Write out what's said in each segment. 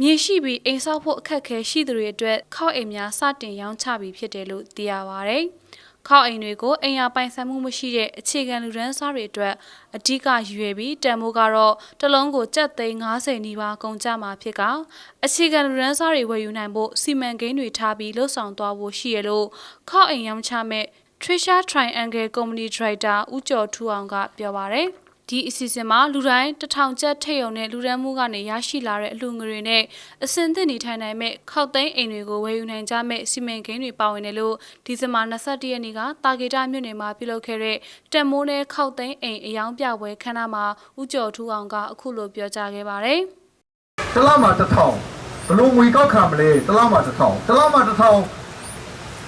မြေရှိပြီးအိမ်ဆောက်ဖို့အခက်အခဲရှိသူတွေအတွက်ခောက်အိမ်များစတင်ရောင်းချပြီးဖြစ်တယ်လို့သိရပါဗျ။ခောက်အိမ်တွေကိုအိမ်ယာပိုင်ဆိုင်မှုမရှိတဲ့အခြေခံလူဒန်းစားတွေအတွက်အဓိကရွေပြီးတန်မိုးကတော့တစ်လုံးကိုကျပ်သိန်း90နီးပါးကုန်ကျမှာဖြစ်ကအခြေခံလူဒန်းစားတွေဝယ်ယူနိုင်ဖို့စီမံကိန်းတွေထားပြီးလှုပ်ဆောင်သွားဖို့ရှိရလို့ခောက်အိမ်ရောင်းချမဲ့ Trisha Triangle Company Director ဦးကျော်ထူအောင်ကပြောပါရယ် ဒီအစီအစဉ်မှာလူတိုင်းတစ်ထောင်ကျပ်ထိတ်ရုံနဲ့လူဒန်းမှုကနေရရှိလာတဲ့အလှူငွေတွေနဲ့အစင်သင့်နေထိုင်နိုင်မဲ့ခောက်သိန်းအိမ်တွေကိုဝယ်ယူနိုင်ကြမဲ့စီမံကိန်းတွေပါဝင်တယ်လို့ဒီဇင်ဘာ22ရက်နေ့ကတာဂေတာမြို့နယ်မှာပြုလုပ်ခဲ့တဲ့တက်မိုးနဲ့ခောက်သိန်းအိမ်အယောင်ပြပွဲခမ်းနားမှာဦးကျော်ထူအောင်ကအခုလိုပြောကြားခဲ့ပါတယ်။တစ်လမှာတစ်ထောင်ဘလို့ငွေကောက်ခံမလဲတစ်လမှာတစ်ထောင်တစ်လမှာတစ်ထောင်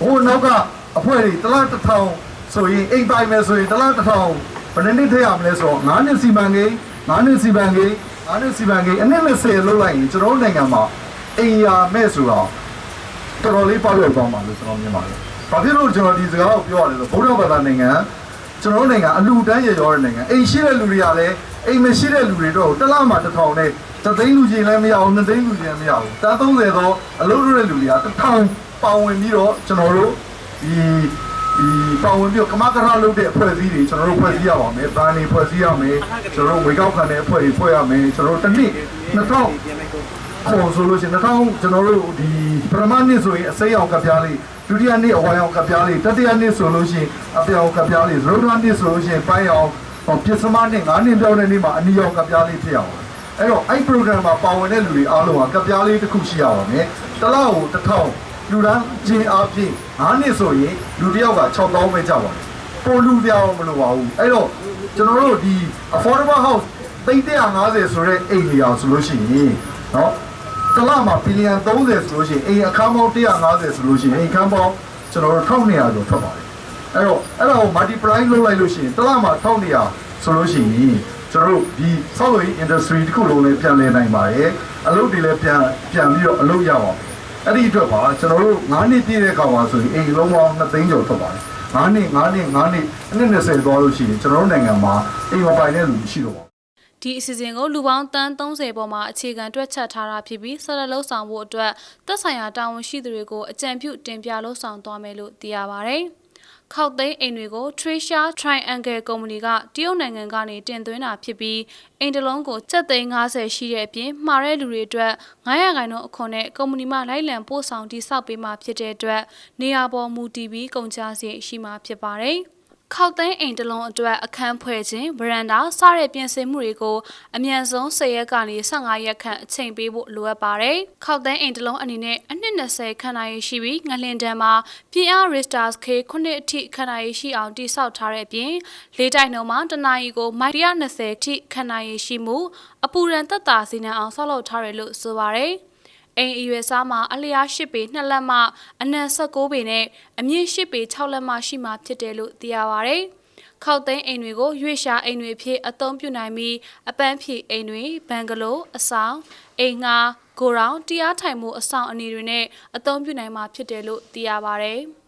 ဟိုနောက်ကအဖွဲတွေတစ်လတစ်ထောင်ဆိုရင်အိမ်ပိုင်မယ်ဆိုရင်တစ်လတစ်ထောင် ဘယ်နှစ်နှစ်ထည့်ရမလဲဆိုတော့9နှစ်စီမံကိန်း9နှစ်စီမံကိန်း9နှစ်စီမံကိန်းအနည်း20လောက်လိုက်ရင်ကျွန်တော်တို့နိုင်ငံမှာအိမ်ယာမဲ့ဆိုတော့တော်တော်လေးပေါက်ရောက်သွားမှာလို့ကျွန်တော်မြင်ပါတယ်။ဘာဖြစ်လို့ကျွန်တော်ဒီစကားကိုပြောရလဲဆိုဗုဒ္ဓဘာသာနိုင်ငံကျွန်တော်တို့နိုင်ငံအလူတန်းရရောတဲ့နိုင်ငံအိမ်ရှိတဲ့လူတွေကလည်းအိမ်မရှိတဲ့လူတွေတော့တစ်လမှာတစ်ထောင်နဲ့တသိန်းလူချင်းလည်းမရဘူးနှစ်သိန်းလူချင်းလည်းမရဘူးတန်း30တော့အလုပ်လုပ်တဲ့လူတွေကတစ်ထောင်ပေါဝင်ပြီးတော့ကျွန်တော်တို့ဒီ ဒီပေါဝင်ပြီးတော့ကမကရလုပ်တဲ့အဖွဲ့အစည်းတွေကျွန်တော်တို့ဖွဲ့စည်းရပါမယ်။ဗန်နေဖွဲ့စည်းရမယ်။ကျွန်တော်တို့ဝေကောက်ခံတဲ့အဖွဲ့တွေဖွဲ့ရမယ်။ကျွန်တော်တို့တစ်နှစ်2000ခေါ်ဆိုလို့ရှိရင်2000ကျွန်တော်တို့ဒီပရမနှစ်ဆိုရင်အစိမ်းအောင်ကပြားလေးဒုတိယနှစ်အဝိုင်းအောင်ကပြားလေးတတိယနှစ်ဆိုလို့ရှိရင်အပြောင်ကပြားလေးသရုပ်ထွန်းနှစ်ဆိုလို့ရှိရင်ပိုင်းအောင်ဟောပြစ်စမနှစ်9နှစ်ပြောင်းတဲ့နေ့မှာအနီအောင်ကပြားလေးဖြစ်အောင်အဲ့တော့အဲ့ program မှာပါဝင်တဲ့လူတွေအားလုံးကကပြားလေးတစ်ခုရှိရပါမယ်တစ်လောက်ကိုတစ်ထောင် လူတန်းချင်းအားဖြင့်9နှစ်ဆိုရင်လူတစ်ယောက်က6000ပဲကြပါမယ်ပိုလူပြအောင်မလိုပါဘူးအဲ့တော့ကျွန်တော်တို့ဒီ affordable house 350ဆိုတဲ့အိမ်ကြီးအောင်ဆိုလို့ရှိရင်เนาะ တစ်လမှာဘီလီယံ30ဆိုလို့ရှိရင်အိမ်အခန်းပေါင်း150ဆိုလို့ရှိရင်အိမ်ခန်းပေါင်းကျွန်တော်တို့1200ကျော်ထွက်ပါတယ်အဲ့တော့အဲ့ဒါကို multiply လုပ်လိုက်လို့ရှိရင်တစ်လမှာ1200ဆိုလို့ရှိရင်ကျွန်တော်တို့ဒီဆောက်လုပ်ရေး industry တစ်ခုလုံးလည်းပြန်လည်နိုင်ပါတယ်အလုပ်တွေလည်းပြန်ပြန်ပြီးတော့အလုပ်ရပါမယ် အဲ့ဒီအတွက်ပါကျွန်တော်တို့9နှစ်ပြည့်တဲ့ခါမှာဆိုရင်အိမ်လုံးပေါင်း2သိန်းကျော်ထွက်ပါတယ်9နှစ်9နှစ်9နှစ်အနည်း20သွားလို့ရှိရင်ကျွန်တော်တို့နိုင်ငံမှာအိမ်မပိုင်တဲ့လူမရှိတော့ပါဘူးဒီအစီအစဉ်ကိုလူပေါင်းတန်း30ပေါ်မှာအခြေခံတွက်ချက်ထားတာဖြစ်ပြီးဆက်လက်လှုပ်ဆောင်ဖို့အတွက်သက်ဆိုင်ရာတာဝန်ရှိသူတွေကိုအကြံပြုတင်ပြလှုပ်ဆောင်သွားမယ်လို့သိရပါဗျ။ ခောက်သိန်းအိမ်တွေကို Trisha Triangle Company ကတရုတ်နိုင်ငံကနေတင်သွင်းတာဖြစ်ပြီးအိမ်တစ်လုံးကို7သိန်း50ရှိတဲ့အပြင်မှားတဲ့လူတွေအတွက်900ခန့်သောအခွန်နဲ့ကုမ္ပဏီမှလိုက်လံပို့ဆောင်တိစောက်ပေးမှာဖြစ်တဲ့အတွက်နေရာပေါ်မူတည်ပြီးကုန်ကျစရိတ်ရှိမှာဖြစ်ပါတယ်။ ခောက်သိန်းအိမ်တစ်လုံးအတွက်အခန်းဖွဲ့ခြင်းဗရန်ဒါစတဲ့ပြင်ဆင်မှုတွေကိုအမြန်ဆုံး10ရက်ကနေ15ရက်ခန့်အချိန်ပေးဖို့လိုအပ်ပါတယ်။ခောက်သိန်းအိမ်တစ်လုံးအနေနဲ့အနှစ်20ခန့်နိုင်ရှိပြီးငလင်တန်းမှာပြင်အား Ristars K ခုနှစ်အထိခန့်နိုင်ရှိအောင်တိစောက်ထားတဲ့အပြင်လေးတိုင်နှုံမှာတနအီကိုမိုက်120အထိခန့်နိုင်ရှိမှုအပူရန်သက်သာစေနိုင်အောင်ဆောက်လုပ်ထားတယ်လို့ဆိုပါတယ်။ အိမ်အရွယ်စားမှာအလျား၈ပေ2လက်မှ အနံ16ပေနဲ့အမြင့်၈ပေ6လက်မှရှိမှဖြစ်တယ်လို့သိရပါဗျ။ခောက်သိန်းအိမ်တွေကိုရွေ့ရှာအိမ်တွေဖြစ်အသုံးပြုနိုင်ပြီးအပန်းဖြေအိမ်တွေဘန်ဂလိုအဆောင်အိမ်ငှားဂိုရောင်တရားထိုင်မှုအဆောင်အနေတွေနဲ့အသုံးပြုနိုင်မှာဖြစ်တယ်လို့သိရပါဗျ။